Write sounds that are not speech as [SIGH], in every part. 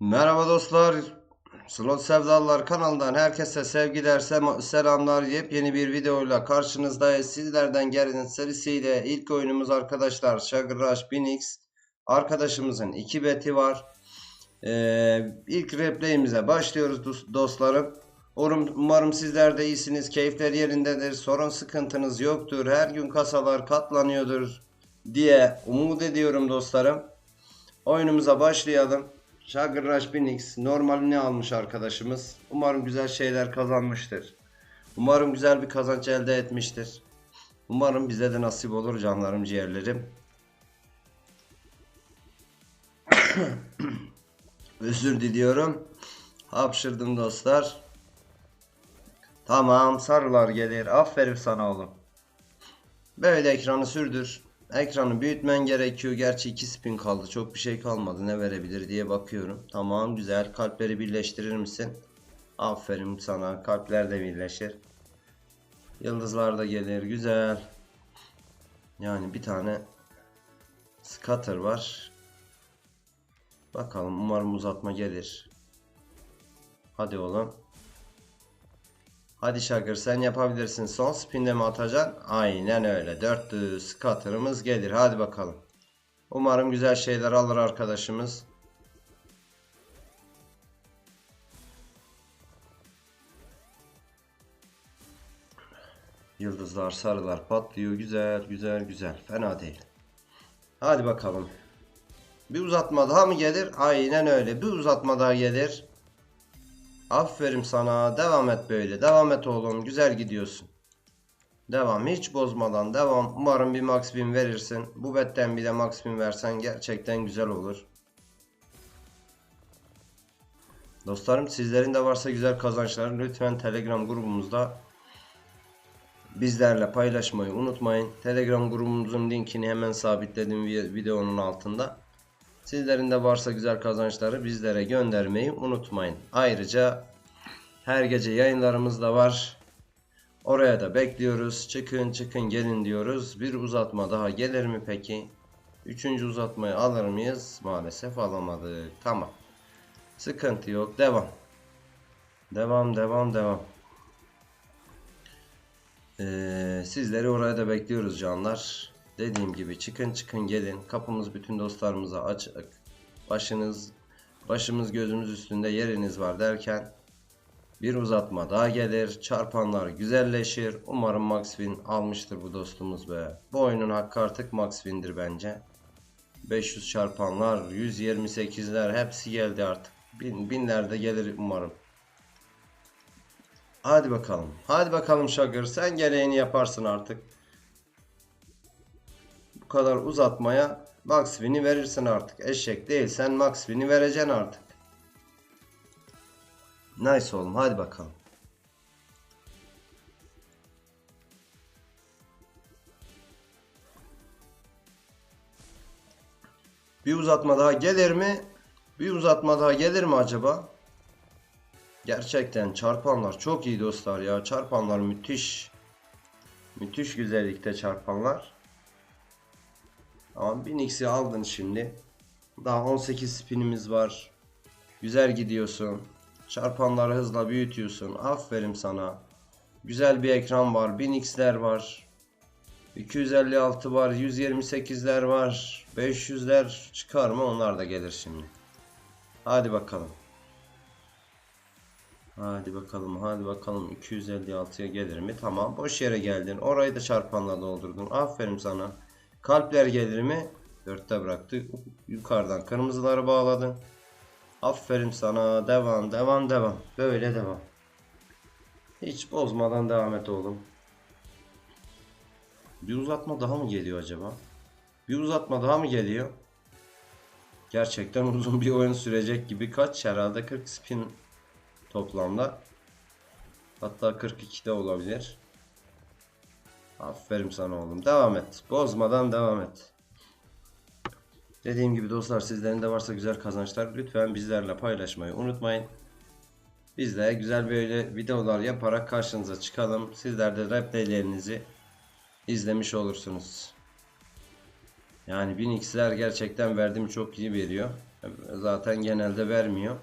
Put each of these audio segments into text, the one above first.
Merhaba dostlar. Slot Sevdalılar kanalından herkese sevgiler, selamlar. Yepyeni bir videoyla karşınızdayız. Sizlerden gelen serisiyle ilk oyunumuz arkadaşlar Rush 1000X. Arkadaşımızın 2 beti var. Ee, ilk replayimize başlıyoruz dos- dostlarım. Umarım sizler de iyisiniz. Keyifler yerindedir. Sorun sıkıntınız yoktur. Her gün kasalar katlanıyordur diye umut ediyorum dostlarım. Oyunumuza başlayalım. Sugar Rush 1000X normalini almış arkadaşımız. Umarım güzel şeyler kazanmıştır. Umarım güzel bir kazanç elde etmiştir. Umarım bize de nasip olur canlarım ciğerlerim. [COUGHS] Özür diliyorum. Hapşırdım dostlar. Tamam sarılar gelir. Aferin sana oğlum. Böyle ekranı sürdür. Ekranı büyütmen gerekiyor. Gerçi 2 spin kaldı. Çok bir şey kalmadı. Ne verebilir diye bakıyorum. Tamam güzel. Kalpleri birleştirir misin? Aferin sana. Kalpler de birleşir. Yıldızlar da gelir. Güzel. Yani bir tane scatter var. Bakalım umarım uzatma gelir. Hadi oğlum. Hadi Şakır sen yapabilirsin. Son spinde mi atacaksın? Aynen öyle. 400 scatter'ımız gelir. Hadi bakalım. Umarım güzel şeyler alır arkadaşımız. Yıldızlar, sarılar patlıyor. Güzel, güzel, güzel. Fena değil. Hadi bakalım. Bir uzatma daha mı gelir? Aynen öyle. Bir uzatma daha gelir. Aferin sana. Devam et böyle. Devam et oğlum. Güzel gidiyorsun. Devam. Hiç bozmadan devam. Umarım bir max verirsin. Bu betten bir de max versen gerçekten güzel olur. Dostlarım sizlerin de varsa güzel kazançlar lütfen Telegram grubumuzda bizlerle paylaşmayı unutmayın. Telegram grubumuzun linkini hemen sabitledim vi- videonun altında. Sizlerin de varsa güzel kazançları bizlere göndermeyi unutmayın. Ayrıca her gece yayınlarımız da var. Oraya da bekliyoruz. Çıkın çıkın gelin diyoruz. Bir uzatma daha gelir mi peki? Üçüncü uzatmayı alır mıyız? Maalesef alamadık. Tamam. Sıkıntı yok. Devam. Devam devam devam. Ee, sizleri oraya da bekliyoruz canlar. Dediğim gibi çıkın çıkın gelin. Kapımız bütün dostlarımıza açık. Başınız başımız gözümüz üstünde yeriniz var derken bir uzatma daha gelir. Çarpanlar güzelleşir. Umarım Max Win almıştır bu dostumuz be. Bu oyunun hakkı artık Max Win'dir bence. 500 çarpanlar, 128'ler hepsi geldi artık. Bin, binlerde gelir umarım. Hadi bakalım. Hadi bakalım Şagır. Sen gereğini yaparsın artık. Kadar uzatmaya Max Win'i verirsin artık. Eşek değil. Sen Max Win'i vereceksin artık. Nice oğlum. Hadi bakalım. Bir uzatma daha gelir mi? Bir uzatma daha gelir mi acaba? Gerçekten çarpanlar çok iyi dostlar ya. Çarpanlar müthiş. Müthiş güzellikte çarpanlar. Ama 1000x'i aldın şimdi. Daha 18 spinimiz var. Güzel gidiyorsun. Çarpanları hızla büyütüyorsun. Aferin sana. Güzel bir ekran var. 1000x'ler var. 256 var. 128'ler var. 500'ler çıkar mı? Onlar da gelir şimdi. Hadi bakalım. Hadi bakalım, hadi bakalım 256'ya gelir mi? Tamam, boş yere geldin. Orayı da çarpanla doldurdun. Aferin sana. Kalpler gelir mi? Dörtte bıraktık. Yukarıdan kırmızıları bağladın. Aferin sana. Devam, devam, devam. Böyle devam. Hiç bozmadan devam et oğlum. Bir uzatma daha mı geliyor acaba? Bir uzatma daha mı geliyor? Gerçekten [LAUGHS] uzun bir oyun sürecek gibi kaç herhalde 40 spin toplamda. Hatta 42 de olabilir. Aferin sana oğlum. Devam et. Bozmadan devam et. Dediğim gibi dostlar sizlerin de varsa güzel kazançlar lütfen bizlerle paylaşmayı unutmayın. Biz de güzel böyle videolar yaparak karşınıza çıkalım. Sizler de replaylerinizi izlemiş olursunuz. Yani 1000x'ler gerçekten verdiğim çok iyi veriyor. Zaten genelde vermiyor.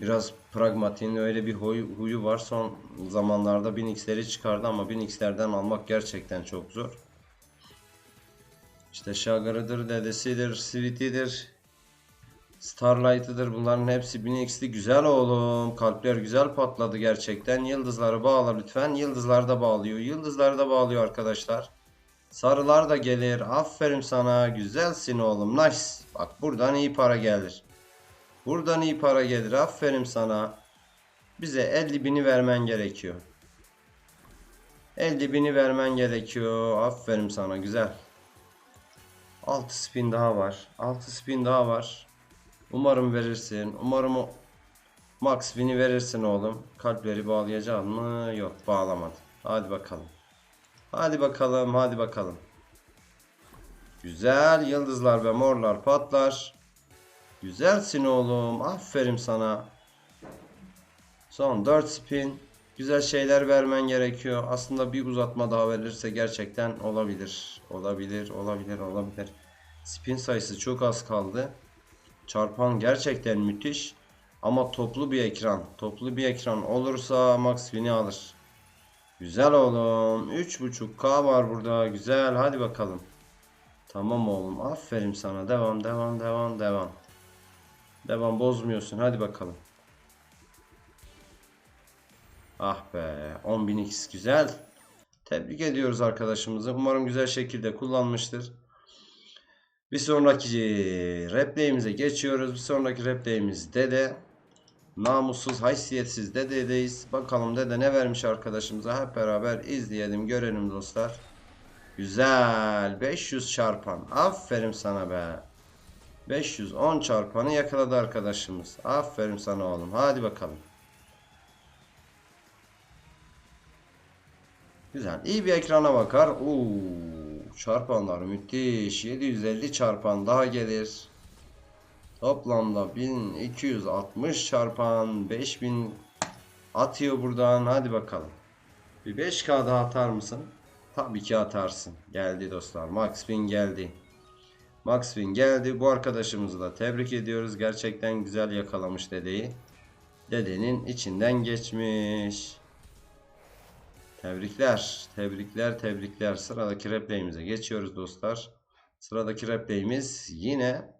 Biraz pragmatiğin öyle bir huy- huyu var. Son zamanlarda 1000x'leri çıkardı ama 1000x'lerden almak gerçekten çok zor. İşte Şagarı'dır, dedesidir, Sweetie'dir, Starlight'ıdır. Bunların hepsi 1000x'li. Güzel oğlum. Kalpler güzel patladı gerçekten. Yıldızları bağla lütfen. Yıldızlar da bağlıyor. Yıldızlar da bağlıyor arkadaşlar. Sarılar da gelir. Aferin sana. Güzelsin oğlum. Nice. Bak buradan iyi para gelir. Buradan iyi para gelir. Aferin sana. Bize 50 bini vermen gerekiyor. 50 bini vermen gerekiyor. Aferin sana. Güzel. 6 spin daha var. 6 spin daha var. Umarım verirsin. Umarım o max spin'i verirsin oğlum. Kalpleri bağlayacak mı? Yok bağlamadı. Hadi bakalım. Hadi bakalım. Hadi bakalım. Güzel yıldızlar ve morlar patlar. Güzelsin oğlum. Aferin sana. Son 4 spin. Güzel şeyler vermen gerekiyor. Aslında bir uzatma daha verirse gerçekten olabilir. Olabilir, olabilir, olabilir. Spin sayısı çok az kaldı. Çarpan gerçekten müthiş. Ama toplu bir ekran. Toplu bir ekran olursa max win'i alır. Güzel oğlum. 3.5K var burada. Güzel. Hadi bakalım. Tamam oğlum. Aferin sana. Devam, devam, devam, devam. Devam bozmuyorsun. Hadi bakalım. Ah be. 10.000x güzel. Tebrik ediyoruz arkadaşımızı. Umarım güzel şekilde kullanmıştır. Bir sonraki replay'imize geçiyoruz. Bir sonraki replay'imiz Dede. Namussuz, haysiyetsiz Dede'deyiz. Bakalım Dede ne vermiş arkadaşımıza. Hep beraber izleyelim, görelim dostlar. Güzel. 500 çarpan. Aferin sana be. 510 çarpanı yakaladı arkadaşımız. Aferin sana oğlum. Hadi bakalım. Güzel. İyi bir ekrana bakar. Oo, çarpanlar müthiş. 750 çarpan daha gelir. Toplamda 1260 çarpan 5000 atıyor buradan. Hadi bakalım. Bir 5K daha atar mısın? Tabii ki atarsın. Geldi dostlar. Max Win geldi. Max Win geldi. Bu arkadaşımızı da tebrik ediyoruz. Gerçekten güzel yakalamış dedeyi. Dedenin içinden geçmiş. Tebrikler. Tebrikler, tebrikler. Sıradaki replay'imize geçiyoruz dostlar. Sıradaki replay'imiz yine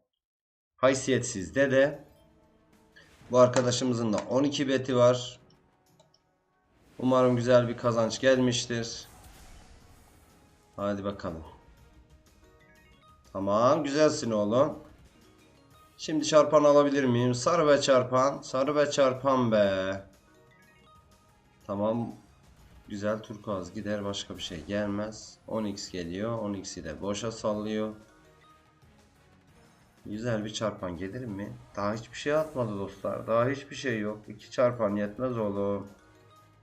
haysiyetsiz dede. Bu arkadaşımızın da 12 beti var. Umarım güzel bir kazanç gelmiştir. Hadi bakalım. Tamam güzelsin oğlum. Şimdi çarpan alabilir miyim? Sarı ve çarpan. Sarı ve çarpan be. Tamam. Güzel turkuaz gider başka bir şey gelmez. 10x geliyor. 10x'i de boşa sallıyor. Güzel bir çarpan gelir mi? Daha hiçbir şey atmadı dostlar. Daha hiçbir şey yok. 2 çarpan yetmez oğlum.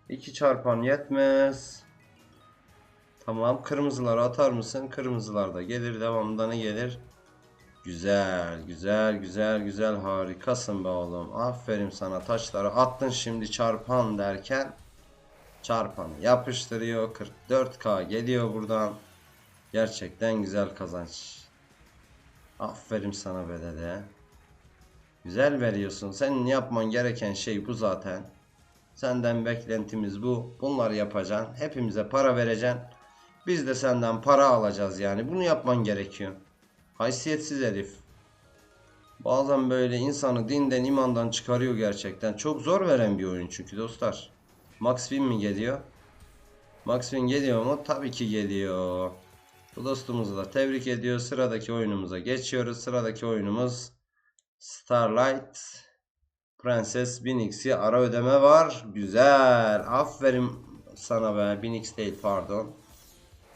2 çarpan yetmez. Tamam kırmızıları atar mısın? Kırmızılar da gelir. Devamında ne gelir? Güzel, güzel, güzel, güzel. Harikasın be oğlum. Aferin sana. Taşları attın şimdi çarpan derken çarpanı yapıştırıyor. 44k geliyor buradan. Gerçekten güzel kazanç. Aferin sana be dede. Güzel veriyorsun. Senin yapman gereken şey bu zaten. Senden beklentimiz bu. Bunları yapacaksın. Hepimize para vereceksin. Biz de senden para alacağız yani. Bunu yapman gerekiyor. Haysiyetsiz herif. Bazen böyle insanı dinden imandan çıkarıyor gerçekten. Çok zor veren bir oyun çünkü dostlar. Max Win mi geliyor? Max Win geliyor mu? Tabii ki geliyor. Bu dostumuzu da tebrik ediyor. Sıradaki oyunumuza geçiyoruz. Sıradaki oyunumuz Starlight Prenses 1000x'i ara ödeme var. Güzel. Aferin sana be. 1000x değil pardon.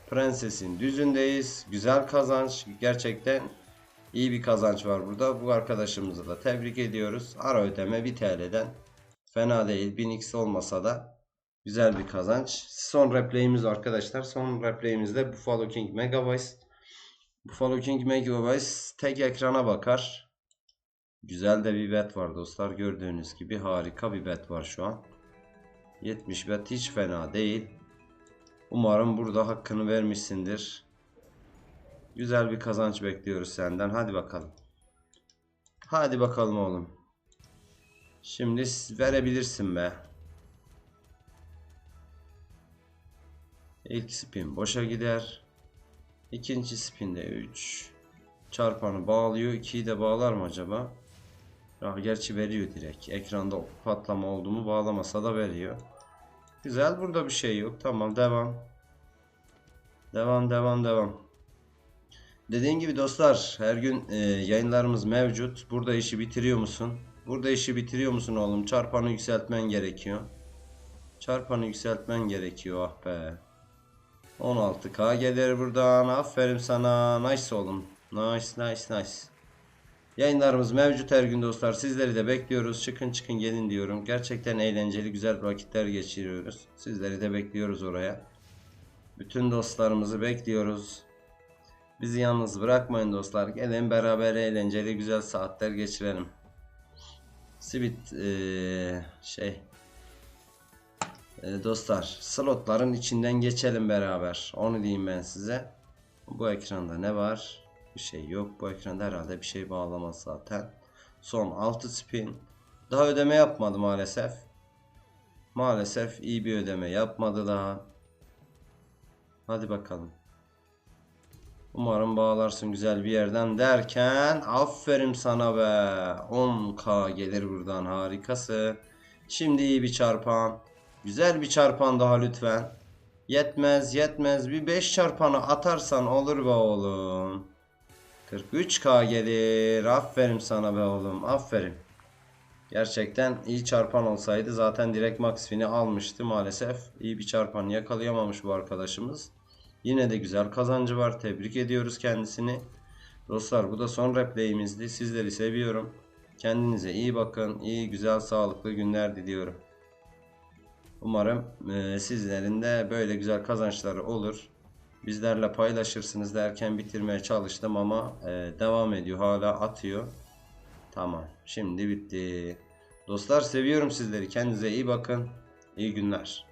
Prenses'in düzündeyiz. Güzel kazanç. Gerçekten iyi bir kazanç var burada. Bu arkadaşımızı da tebrik ediyoruz. Ara ödeme 1 TL'den. Fena değil. 1000x olmasa da güzel bir kazanç. Son replay'imiz arkadaşlar. Son replay'imizde Buffalo King Megabyte. Buffalo King Megabyte tek ekrana bakar. Güzel de bir bet var dostlar. Gördüğünüz gibi harika bir bet var şu an. 70 bet hiç fena değil. Umarım burada hakkını vermişsindir. Güzel bir kazanç bekliyoruz senden. Hadi bakalım. Hadi bakalım oğlum. Şimdi verebilirsin be. İlk spin boşa gider. İkinci spinde 3. Çarpanı bağlıyor. 2'yi de bağlar mı acaba? Ya gerçi veriyor direkt. Ekranda patlama oldu mu bağlamasa da veriyor. Güzel burada bir şey yok. Tamam devam. Devam devam devam. Dediğim gibi dostlar her gün e, yayınlarımız mevcut. Burada işi bitiriyor musun? Burada işi bitiriyor musun oğlum? Çarpanı yükseltmen gerekiyor. Çarpanı yükseltmen gerekiyor ah be. 16k gelir buradan. Aferin sana. Nice oğlum. Nice nice nice. Yayınlarımız mevcut her gün dostlar. Sizleri de bekliyoruz. Çıkın çıkın gelin diyorum. Gerçekten eğlenceli güzel vakitler geçiriyoruz. Sizleri de bekliyoruz oraya. Bütün dostlarımızı bekliyoruz. Bizi yalnız bırakmayın dostlar. Gelin beraber eğlenceli güzel saatler geçirelim. Sivit eee, şey eee, dostlar slotların içinden geçelim beraber. Onu diyeyim ben size. Bu ekranda ne var? Bir şey yok. Bu ekranda herhalde bir şey bağlamaz zaten. Son 6 spin. Daha ödeme yapmadı maalesef. Maalesef iyi bir ödeme yapmadı daha. Hadi bakalım. Umarım bağlarsın güzel bir yerden derken aferin sana be. 10k gelir buradan harikası. Şimdi iyi bir çarpan. Güzel bir çarpan daha lütfen. Yetmez yetmez bir 5 çarpanı atarsan olur be oğlum. 43k gelir. Aferin sana be oğlum. Aferin. Gerçekten iyi çarpan olsaydı zaten direkt max almıştı maalesef. İyi bir çarpan yakalayamamış bu arkadaşımız. Yine de güzel kazancı var. Tebrik ediyoruz kendisini. Dostlar bu da son replay'imizdi. Sizleri seviyorum. Kendinize iyi bakın. İyi, güzel, sağlıklı günler diliyorum. Umarım e, sizlerin de böyle güzel kazançları olur. Bizlerle paylaşırsınız derken bitirmeye çalıştım ama e, devam ediyor. Hala atıyor. Tamam. Şimdi bitti. Dostlar seviyorum sizleri. Kendinize iyi bakın. İyi günler.